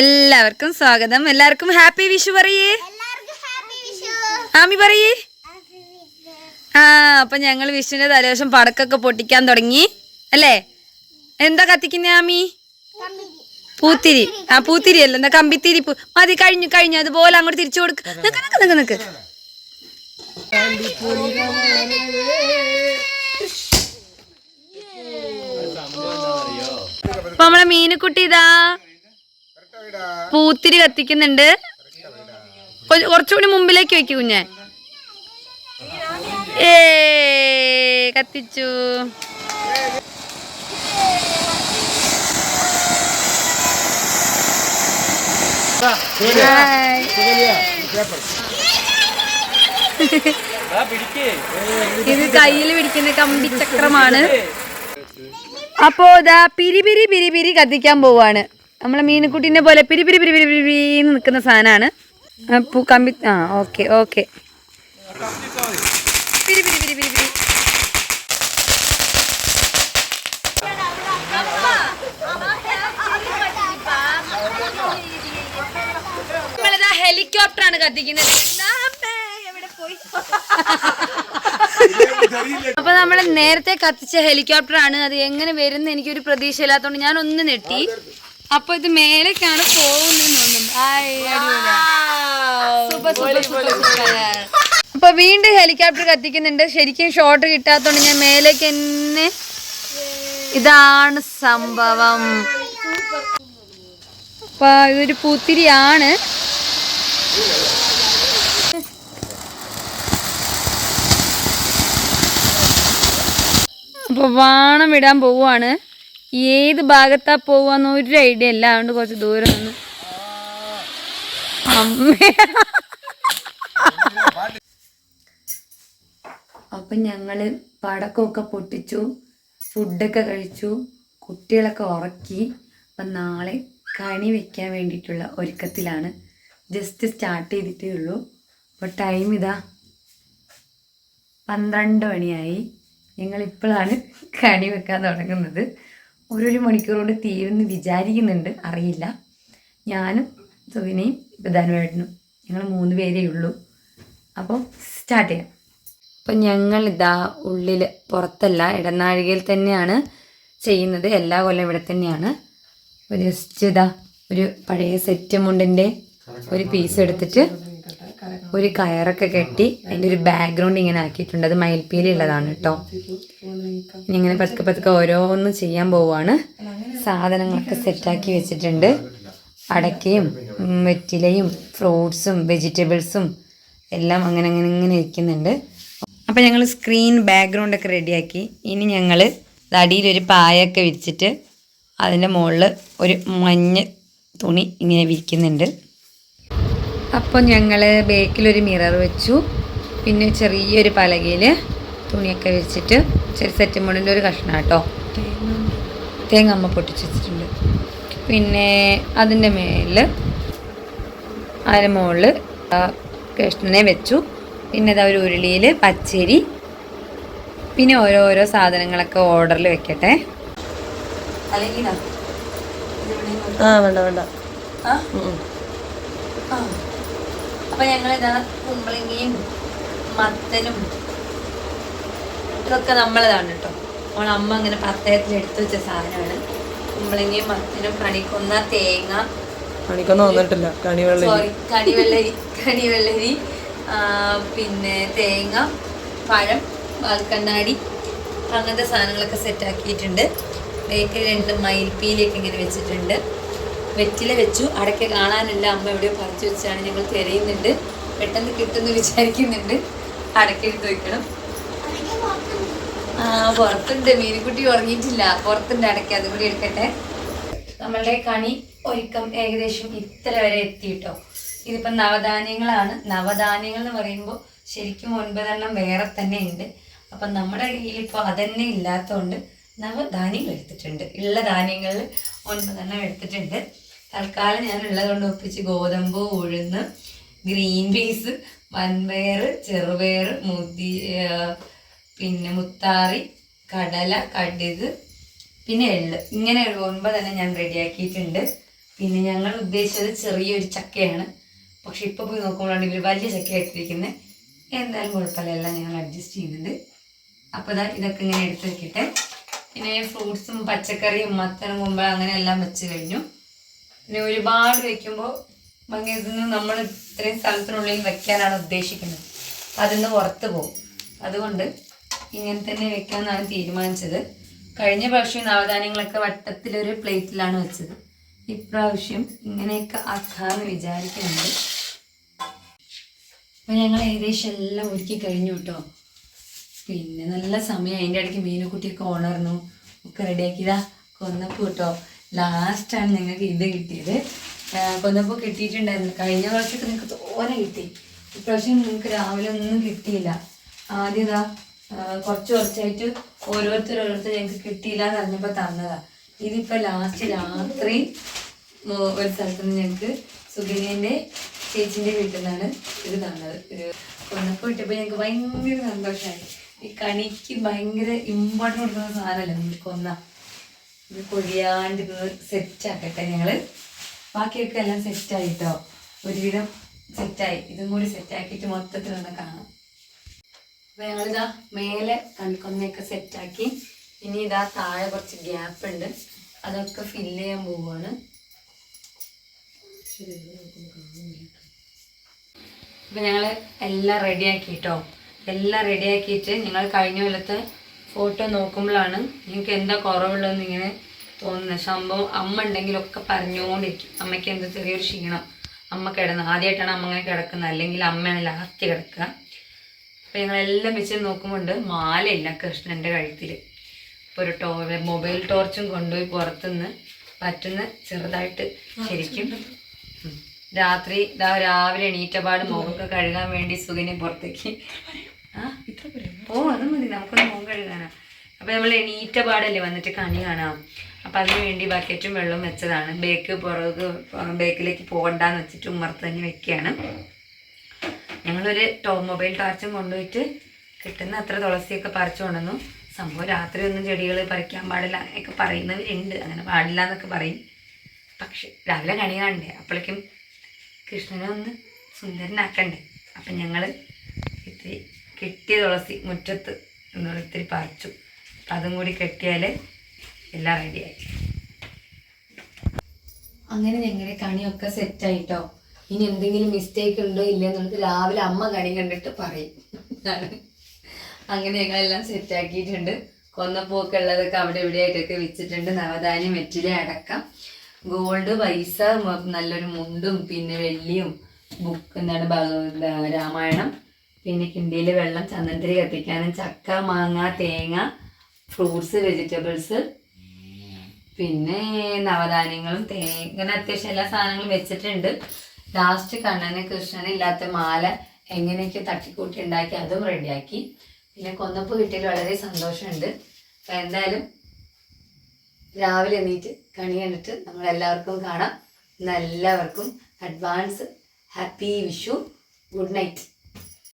എല്ലാവർക്കും സ്വാഗതം. എല്ലാവർക്കും ഹാപ്പി വിഷു പറയേ. ആമി പറയേ. ആ അപ്പൊ ഞങ്ങൾ വിഷുവിന്റെ തലേവശം പടക്കൊക്കെ പൊട്ടിക്കാൻ തുടങ്ങി അല്ലേ? എന്താ കത്തിക്കുന്ന ആമി? പൂത്തിരി. ആ പൂത്തിരി അല്ല? എന്താ കമ്പിത്തിരി പൂ മതി കഴിഞ്ഞു കഴിഞ്ഞു. അതുപോലെ അങ്ങോട്ട് തിരിച്ചു കൊടുക്ക്. നിക്ക് നിക്ക് നിക്ക് നിക്ക്. അപ്പൊ നമ്മളെ മീനുക്കുട്ടി ഇതാ പൂത്തിരി കത്തിക്കുന്നുണ്ട്. കുറച്ചുകൂടി മുമ്പിലേക്ക് വെക്കൂ കുഞ്ഞെ. ഏ കത്തിച്ചു. ഇത് കയ്യിൽ പിടിക്കുന്ന കമ്പിച്ചക്രമാണ്. അപ്പോ ഇതാ പിരിപിരി പിരിപിരി പിരി പിരി കത്തിക്കാൻ പോവാണ് നമ്മളെ മീനുക്കുട്ടീനെ പോലെ പിരിപിരി പിരിപിരി പിരിപിരി പിരി പിരി നിൽക്കുന്ന സാധനമാണ് പൂ കമ്പി ആ ഓക്കെ ഓക്കെ പിരിപിരി പിരിപിരി ആണ് കത്തിക്കുന്നത് എവിടെ പോയി അപ്പൊ നമ്മൾ നേരത്തെ കത്തിച്ച ഹെലികോപ്റ്റർ ആണ്. അത് എങ്ങനെ വരുന്ന എനിക്കൊരു പ്രതീക്ഷ ഇല്ലാത്തോണ്ട് ഞാൻ ഒന്ന് നെട്ടി അപ്പൊ ഇത് മേലേക്കാണ് പോകുന്നതെന്ന് തോന്നുന്നു. അപ്പൊ വീണ്ടും ഹെലികോപ്റ്റർ കത്തിക്കുന്നുണ്ട്. ശരിക്കും ഷോട്ട് കിട്ടാത്തോണ്ട് ഞാൻ മേലേക്ക് എന്നെ ഇതാണ് സംഭവം. അപ്പൊ ഇതൊരു പൂത്തിരിയാണ്. അപ്പോൾ വാണം വിടാൻ പോവുകയാണ് ഏത് ഭാഗത്താ പോവാന്ന് ഒരു ഐഡിയ ഇല്ല. അതുകൊണ്ട് കുറച്ച് ദൂരം നിന്ന്. അമ്മേ. അപ്പം ഞങ്ങൾ പടക്കമൊക്കെ പൊട്ടിച്ചു ഫുഡൊക്കെ കഴിച്ചു കുട്ടികളൊക്കെ ഉറക്കി. അപ്പം നാളെ കണി വെക്കാൻ വേണ്ടിയിട്ടുള്ള ഒരുക്കത്തിലാണ്. ജസ്റ്റ് സ്റ്റാർട്ട് ചെയ്തിട്ടേ ഉള്ളൂ. അപ്പോൾ ടൈം ഇതാ. പന്ത്രണ്ട് മണിയായി. ഞങ്ങൾ ഇപ്പോഴാണ് കണി വെക്കാൻ തുടങ്ങുന്നത്. ഓരോരു മണിക്കൂർ കൊണ്ട് തീരുമെന്ന് വിചാരിക്കുന്നുണ്ട്. അറിയില്ല. ഞാനും സുവിനയും പ്രധാനമായിട്ടും ഞങ്ങൾ മൂന്ന് പേരേ ഉള്ളൂ. അപ്പോൾ സ്റ്റാർട്ട് ചെയ്യാം. അപ്പം ഞങ്ങളിതാ ഉള്ളിൽ പുറത്തല്ല ഇടനാഴികയിൽ തന്നെയാണ് ചെയ്യുന്നത്. എല്ലാ കൊല്ലം ഇവിടെ തന്നെയാണ്. ഒരു ജസ്റ്റ് ഇതാ ഒരു പഴയ സെറ്റ് മുണ്ടിന്റെ ഒരു പീസ് എടുത്തിട്ട് ഒരു കയറൊക്കെ കെട്ടി അതിന്റെ ഒരു ബാക്ക്ഗ്രൗണ്ട് ഇങ്ങനെ ആക്കിയിട്ടുണ്ട്. അത് മയിൽപ്പീലി ഉള്ളതാണ് കേട്ടോ ഇങ്ങനെ പതുക്കെ പതുക്കെ ഓരോന്ന് ചെയ്യാൻ പോവുകയാണ് സാധനങ്ങളൊക്കെ സെറ്റാക്കി വെച്ചിട്ടുണ്ട്. അടക്കയും വെറ്റിലയും ഫ്രൂട്ട്സും വെജിറ്റബിൾസും എല്ലാം അങ്ങനെ അങ്ങനെ ഇങ്ങനെ ഇരിക്കുന്നുണ്ട് അപ്പം ഞങ്ങൾ സ്ക്രീൻ ബാക്ക്ഗ്രൗണ്ടൊക്കെ റെഡിയാക്കി ഇനി ഞങ്ങൾ അടിയിലൊരു പായൊക്കെ വിരിച്ചിട്ട് അതിന്റെ മുകളിൽ ഒരു മഞ്ഞ തുണി ഇങ്ങനെ വിരിക്കുന്നുണ്ട്. അപ്പോൾ ഞങ്ങൾ ബേക്കിലൊരു മിറർ വെച്ചു. പിന്നെ ചെറിയൊരു പലകയിൽ തുണിയൊക്കെ വെച്ചിട്ട് ചെറിയ സെറ്റ് മുടിന്റെ ഒരു കഷ്ണം കേട്ടോ തേങ്ങ അമ്മ പൊട്ടിച്ച് വെച്ചിട്ടുണ്ട്. പിന്നെ അതിന്റെ മേലിൽ അതിന് മുകളിൽ കൃഷ്ണനെ വെച്ചു. പിന്നെ ഇതാ ഒരു ഉരുളിയിൽ പച്ചരി. പിന്നെ ഓരോരോ സാധനങ്ങളൊക്കെ ഓർഡറിൽ വെക്കട്ടെ. അല്ലെങ്കിൽ ആ വേണ്ട വേണ്ട. ആ. ആ. ഞങ്ങൾ ഇതാ കുമ്പളങ്ങിയും മത്തനും ഇതൊക്കെ നമ്മളതാണ് കേട്ടോ അപ്പോൾ അമ്മ അങ്ങനെ പത്തയത്തിൽ എടുത്തു വെച്ച സാധനമാണ്. കുമ്പളങ്ങിയും മത്തനും കണിക്കൊന്ന തേങ്ങ കണിക്കൊന്ന വന്നിട്ടില്ല. കണിവെള്ളി സോറി കണിവെള്ളരി കണിവെള്ളരി പിന്നെ തേങ്ങ പഴം വാൽക്കണ്ണാടി അങ്ങനത്തെ സാധനങ്ങളൊക്കെ സെറ്റ് ആക്കിയിട്ടുണ്ട്. ബേക്കിൽ രണ്ട് മയിൽപ്പീലിയൊക്കെ ഇങ്ങനെ വെച്ചിട്ടുണ്ട്. വെറ്റില വെച്ചു. അടയ്ക്ക കാണാനില്ല അമ്മ എവിടെയോ പറിച്ചു വെച്ചാണ് ഞങ്ങൾ തിരയുന്നുണ്ട്. പെട്ടെന്ന് കിട്ടുമെന്ന് വിചാരിക്കുന്നുണ്ട്. അടയ്ക്കെടുത്ത് വെക്കണം? ആ പുറത്തുണ്ട്. മീൻകുട്ടി ഉറങ്ങിയിട്ടില്ല. പുറത്തുണ്ട് അടയ്ക്ക അതും കൂടി എടുക്കട്ടെ. നമ്മളുടെ കണി ഒരുക്കം ഏകദേശം ഇത്ര വരെ എത്തി കേട്ടോ. ഇതിപ്പം നവധാന്യങ്ങളാണ്. നവധാന്യങ്ങൾ എന്ന് പറയുമ്പോൾ ശരിക്കും ഒൻപതെണ്ണം വേറെ തന്നെ ഉണ്ട്. അപ്പം നമ്മുടെ കയ്യിൽ ഇപ്പോൾ അതന്നെ ഇല്ലാത്തതുകൊണ്ട് നവധാന്യങ്ങൾ എടുത്തിട്ടുണ്ട്. ഉള്ള ധാന്യങ്ങളിൽ ഒൻപതെണ്ണം എടുത്തിട്ടുണ്ട്. തൽക്കാലം ഞാൻ ഉള്ളതുകൊണ്ട് ഒപ്പിച്ച് ഗോതമ്പ് ഉഴുന്ന് ഗ്രീൻ പീസ് വൻപയർ ചെറുപയർ മുതി പിന്നെ മുത്താറി കടല കടുക് പിന്നെ എള്ള്. ഇങ്ങനെ ഒരു ഒൻപത് തന്നെ ഞാൻ റെഡിയാക്കിയിട്ടുണ്ട്. പിന്നെ ഞങ്ങൾ ഉദ്ദേശിച്ചത് ചെറിയൊരു ചക്കയാണ്. പക്ഷെ ഇപ്പോൾ പോയി നോക്കുമ്പോഴാണ് ഇവർ വലിയ ചക്ക എടുത്തിരിക്കുന്നത് എന്തായാലും കുഴപ്പമില്ല എല്ലാം ഞങ്ങൾ അഡ്ജസ്റ്റ് ചെയ്യുന്നുണ്ട്. അപ്പോൾ ഇതാ ഇതൊക്കെ ഇങ്ങനെ എടുത്ത് വെക്കട്ടെ. പിന്നെ ഫ്രൂട്ട്സും പച്ചക്കറിയും മത്തനും കുമ്പളം അങ്ങനെ എല്ലാം വെച്ച് കഴിഞ്ഞു. പിന്നെ ഒരുപാട് വെക്കുമ്പോൾ ഭംഗി നിന്ന് നമ്മൾ ഇത്രയും സ്ഥലത്തിനുള്ളിൽ വെക്കാനാണ് ഉദ്ദേശിക്കുന്നത്. അതിൽ നിന്ന് പുറത്ത് പോകും. അതുകൊണ്ട് ഇങ്ങനെ തന്നെ വെക്കാമെന്നാണ് തീരുമാനിച്ചത്. കഴിഞ്ഞ പ്രാവശ്യം നവധാന്യങ്ങളൊക്കെ വട്ടത്തിലൊരു പ്ലേറ്റിലാണ് വെച്ചത്. ഇപ്രാവശ്യം ഇങ്ങനെയൊക്കെ ആക്കാമെന്ന് വിചാരിക്കുന്നുണ്ട്. അപ്പം ഞങ്ങൾ ഏകദേശം എല്ലാം ഒരുക്കി കഴിഞ്ഞു കേട്ടോ. പിന്നെ നല്ല സമയം അതിന്റെ ഇടയ്ക്ക് മീനുകുട്ടിയൊക്കെ ഉണർന്നു ഒക്കെ റെഡിയാക്കിയതാ കൊന്നപ്പൂ കേട്ടോ. ലാസ്റ്റാണ് ഞങ്ങൾക്ക് ഇത് കിട്ടിയത്. കൊന്നപ്പോൾ കൊന്നപ്പൂ കിട്ടിയിട്ടുണ്ടായിരുന്നു. കഴിഞ്ഞ പ്രാവശ്യമൊക്കെ നിങ്ങൾക്ക് തോനെ കിട്ടി. ഇപ്രാവശ്യം നിങ്ങൾക്ക് രാവിലെ ഒന്നും കിട്ടിയില്ല. ആദ്യം ഇതാ കുറച്ച് കുറച്ചായിട്ട് ഓരോരുത്തർ ഓരോരുത്തർ ഞങ്ങൾക്ക് കിട്ടിയില്ല എന്ന് അറിഞ്ഞപ്പോൾ തന്നതാ. ഇതിപ്പോൾ ലാസ്റ്റ് രാത്രി ഒരു സ്ഥലത്ത് നിന്ന് ഞങ്ങൾക്ക് സുഗിനിന്റെ ചേച്ചിന്റെ വീട്ടിൽ നിന്നാണ് ഇത് തന്നത്. കൊന്നപ്പോൾ ഇട്ടപ്പോൾ ഞങ്ങൾക്ക് ഭയങ്കര സന്തോഷമായി. ഈ കണിക്ക് ഭയങ്കര ഇമ്പോർട്ടന്റ് കൊടുക്കുന്ന സാധനമല്ലേ? കൊന്ന. ഇത് സെറ്റ് ആക്കട്ടെ ഞങ്ങൾ. ബാക്കിയൊക്കെ എല്ലാം സെറ്റായിട്ടോ ഒരുവിധം സെറ്റായി. ഇതും കൂടി സെറ്റാക്കിയിട്ട് മൊത്തത്തിൽ ഒന്ന് കാണാം. അപ്പൊ ഞങ്ങളിതാ മേലെ കണിക്കൊന്നയൊക്കെ സെറ്റാക്കി. ഇനി ഇതാ താഴെ കുറച്ച് ഗ്യാപ്പ് ഉണ്ട്. അതൊക്കെ ഫില്ല് ചെയ്യാൻ പോവുകയാണ് അപ്പൊ ഞങ്ങൾ എല്ലാം റെഡിയാക്കി കേട്ടോ എല്ലാം റെഡിയാക്കിയിട്ട് ഞങ്ങൾ കഴിഞ്ഞ കൊല്ലത്തെ ഫോട്ടോ നോക്കുമ്പോഴാണ് നിങ്ങൾക്ക് എന്താ കുറവുള്ളതെന്ന് ഇങ്ങനെ തോന്നുന്നത്. സംഭവം അമ്മ ഉണ്ടെങ്കിലൊക്കെ പറഞ്ഞുകൊണ്ടിരിക്കും. അമ്മയ്ക്ക് എന്താ ചെറിയൊരു ക്ഷീണം. അമ്മ കിടന്ന് ആദ്യമായിട്ടാണ് അമ്മ അങ്ങനെ കിടക്കുന്നത്. അല്ലെങ്കിൽ അമ്മയാണ് ലാസ്റ്റ് കിടക്കുക. അപ്പോൾ ഞങ്ങളെല്ലാം വെച്ച് നോക്കുമ്പോണ്ട് മാലയില്ല കൃഷ്ണന്റെ കഴുത്തിൽ. ഇപ്പോൾ ഒരു ടോ മൊബൈൽ ടോർച്ചും കൊണ്ടുപോയി പുറത്തുനിന്ന് പറ്റുന്ന ചെറുതായിട്ട് ശരിക്കും. രാത്രി ഇതാ രാവിലെ എണീറ്റപാട് മുഖമൊക്കെ കഴുകാൻ വേണ്ടി സുഖിനെ പുറത്തേക്ക്. ആ? ഇത്ര ഓ അത് മതി. നമുക്കൊന്ന് കഴുകാനാ. അപ്പൊ നമ്മൾ എണീറ്റ പാടല്ലേ വന്നിട്ട് കണി കാണാം. അപ്പൊ അതിന് വേണ്ടി ബക്കറ്റും വെള്ളവും വെച്ചതാണ്. ബേക്ക് പുറകു ബേക്കിലേക്ക് പോകണ്ടെന്ന് വെച്ചിട്ട് ഉമ്മർത്ത് തന്നെ വെക്കുകയാണ്. ഞങ്ങളൊരു ടോ മൊബൈൽ ടോർച്ചും കൊണ്ടുപോയിട്ട് കിട്ടുന്ന അത്ര തുളസിയൊക്കെ പറിച്ചു കൊണ്ടുവന്നു. സംഭവം രാത്രി ഒന്നും ചെടികൾ പറിക്കാൻ പാടില്ല എന്നൊക്കെ പറയുന്നവരുണ്ട്. അങ്ങനെ പാടില്ല എന്നൊക്കെ പറയും. പക്ഷെ രാവിലെ കണി കാണണ്ടേ? അപ്പോഴേക്കും കൃഷ്ണനെ ഒന്ന് സുന്ദരനാക്കണ്ടേ? അപ്പം ഞങ്ങൾ ഇത്തിരി കിട്ടിയ തുളസി മുറ്റത്ത് എന്നുള്ള ഇത്തിരി പറിച്ചു. അതും കൂടി കെട്ടിയാൽ എല്ലാം റെഡിയായി അങ്ങനെ ഞങ്ങളുടെ കണിയൊക്കെ സെറ്റായിട്ടോ ഇനി എന്തെങ്കിലും മിസ്റ്റേക്ക് ഉണ്ടോ ഇല്ലേ എന്നുള്ളത് രാവിലെ അമ്മ കണി കണ്ടിട്ട് പറയും. അങ്ങനെ ഞങ്ങളെല്ലാം സെറ്റാക്കിയിട്ടുണ്ട് കൊന്നപ്പൂക്കെ ഉള്ളതൊക്കെ അവിടെ ഇവിടെ ആയിട്ടൊക്കെ വെച്ചിട്ടുണ്ട്. നവധാന്യം വെറ്റില അടക്കം. ഗോൾഡ് പൈസ നല്ലൊരു മുണ്ടും പിന്നെ വെള്ളിയും ബുക്ക് എന്താണ് രാമായണം. പിന്നെ കിണ്ടിയിൽ വെള്ളം ചന്ദനത്തിരി കത്തിക്കാനും ചക്ക മാങ്ങ തേങ്ങ ഫ്രൂട്ട്സ് വെജിറ്റബിൾസ് പിന്നെ നവധാന്യങ്ങളും തേങ്ങനെ അത്യാവശ്യം എല്ലാ സാധനങ്ങളും വെച്ചിട്ടുണ്ട്. ലാസ്റ്റ് കണ്ണന് കൃഷ്ണന് ഇല്ലാത്ത മാല എങ്ങനെയൊക്കെ തട്ടിക്കൂട്ടി ഉണ്ടാക്കി അതും റെഡിയാക്കി പിന്നെ കൊന്നപ്പ് കിട്ടിയതിൽ വളരെ സന്തോഷമുണ്ട്. അപ്പം എന്തായാലും രാവിലെ എണീറ്റ് കണി കണ്ടിട്ട് നമ്മളെല്ലാവർക്കും കാണാം. എല്ലാവർക്കും advance happy Vishu. Good night